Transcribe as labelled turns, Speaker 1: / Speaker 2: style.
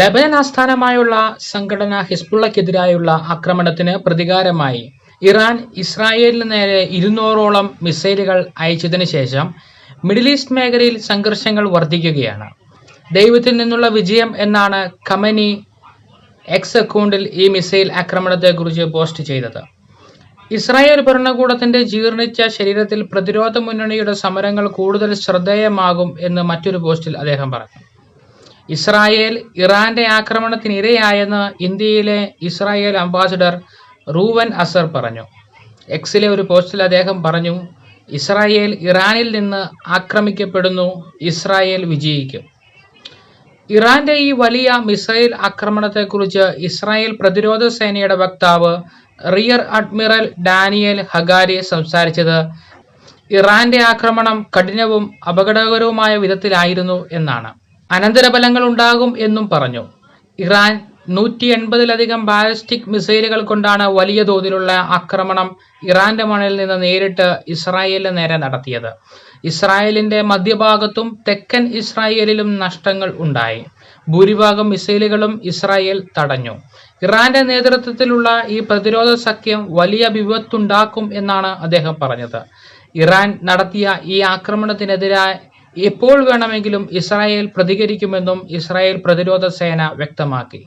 Speaker 1: Lebanon ആസ്ഥാനമായുള്ള സംഘടന ഹിസ്ബുള്ളക്കെതിരായുള്ള ആക്രമണത്തിന് പ്രതികാരമായി. ഇറാൻ ഇസ്രായേലിന് നേരെ ഇരുന്നൂറോളം മിസൈലുകൾ അയച്ചതിനു ശേഷം മിഡിൽ ഈസ്റ്റ് മേഖലയിൽ സംഘർഷങ്ങൾ വർദ്ധിക്കുകയാണ്. ദൈവത്തിൽ നിന്നുള്ള വിജയം എന്നാണ് കമനി എക്സ് അക്കൗണ്ടിൽ ഈ മിസൈൽ ആക്രമണത്തെക്കുറിച്ച് പോസ്റ്റ് ചെയ്തത്. ഇസ്രായേൽ ഭരണകൂടത്തിന്റെ ജീർണിച്ച ശരീരത്തിൽ പ്രതിരോധ മുന്നണിയുടെ സമരങ്ങൾ കൂടുതൽ ശ്രദ്ധേയമാകും എന്ന് മറ്റൊരു പോസ്റ്റിൽ അദ്ദേഹം പറഞ്ഞു. ഇസ്രായേൽ ഇറാന്റെ ആക്രമണത്തിന് ഇരയായെന്ന് ഇന്ത്യയിലെ ഇസ്രായേൽ അംബാസിഡർ റൂവൻ അസർ പറഞ്ഞു. എക്സിലെ ഒരു പോസ്റ്റിൽ അദ്ദേഹം പറഞ്ഞു ഇസ്രായേൽ ഇറാനിൽ നിന്ന് ആക്രമിക്കപ്പെടുന്നു ഇസ്രായേൽ വിജയിക്കും. ഇറാന്റെ ഈ വലിയ മിസൈൽ ആക്രമണത്തെക്കുറിച്ച് ഇസ്രായേൽ പ്രതിരോധ സേനയുടെ വക്താവ് റിയർ അഡ്മിറൽ ഡാനിയൽ ഹഗാരി സംസാരിച്ചത് ഇറാന്റെ ആക്രമണം കഠിനവും അപകടകരവുമായ വിധത്തിലായിരുന്നു എന്നാണ്. അനന്തരഫലങ്ങൾ ഉണ്ടാകും എന്നും പറഞ്ഞു. ഇറാൻ നൂറ്റി എൺപതിലധികം ബാലിസ്റ്റിക് മിസൈലുകൾ കൊണ്ടാണ് വലിയ തോതിലുള്ള ആക്രമണം ഇറാന്റെ മണ്ണിൽ നിന്ന് നേരിട്ട് ഇസ്രായേലിന് നേരെ നടത്തിയത്. ഇസ്രായേലിന്റെ മധ്യഭാഗത്തും തെക്കൻ ഇസ്രായേലിലും നഷ്ടങ്ങൾ ഉണ്ടായി. ഭൂരിഭാഗം മിസൈലുകളും ഇസ്രായേൽ തടഞ്ഞു. ഇറാന്റെ നേതൃത്വത്തിലുള്ള ഈ പ്രതിരോധ സഖ്യം വലിയ വിപത്തുണ്ടാക്കും എന്നാണ് അദ്ദേഹം പറഞ്ഞത്. ഇറാൻ നടത്തിയ ഈ ആക്രമണത്തിനെതിരായി എപ്പോൾ വേണമെങ്കിലും ഇസ്രായേൽ പ്രതികരിക്കുമെന്നും ഇസ്രായേൽ പ്രതിരോധ സേന വ്യക്തമാക്കി.